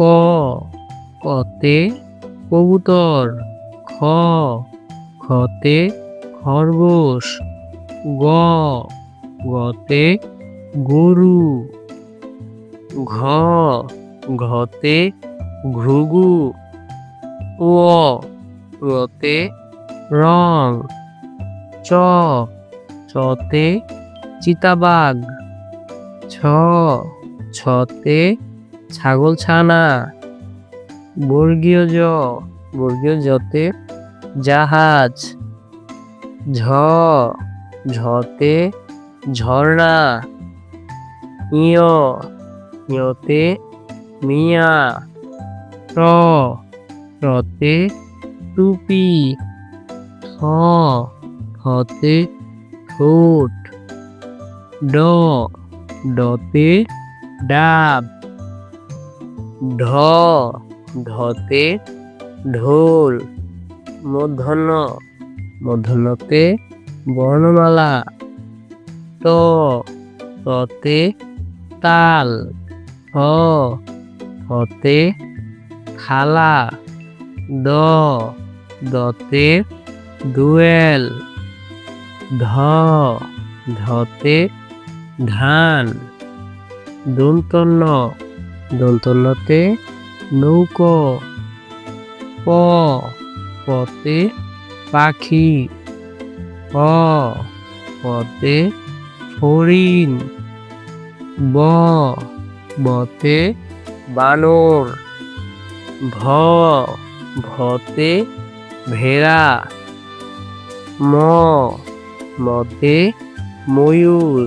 ক, কতে কবুতর, খ, খতে খরগোশ, গ, গতে গরু, ঘ, ঘতে ঘুঘু, ও ওতে রং, চ, চতে চিতাবাঘ, ছ, ছতে ছাগলছানা বর্গীয় জ, বর্গীয় জতে জাহাজ, ঝ, ঝতে ঝর্ণা ইয় ইয়তে মিয়া, র, রতে টুপি থ থতে ঠোঁট, ড, ডতে ডাব। ঢ ঢতে ঢোল মূর্ধন্য মূর্ধন্যতে বর্ণমালা, ত, ততে তাল থ থতে থালা, দ, দতে দুয়েল, ধ, ধতে ধান, দন্তন্য দন্তন্যতে নৌকো, প পতে পাখি, প পতে হরিণ, ব বতে বানর, ভ ভতে ভেড়া, ম মতে ময়ূর।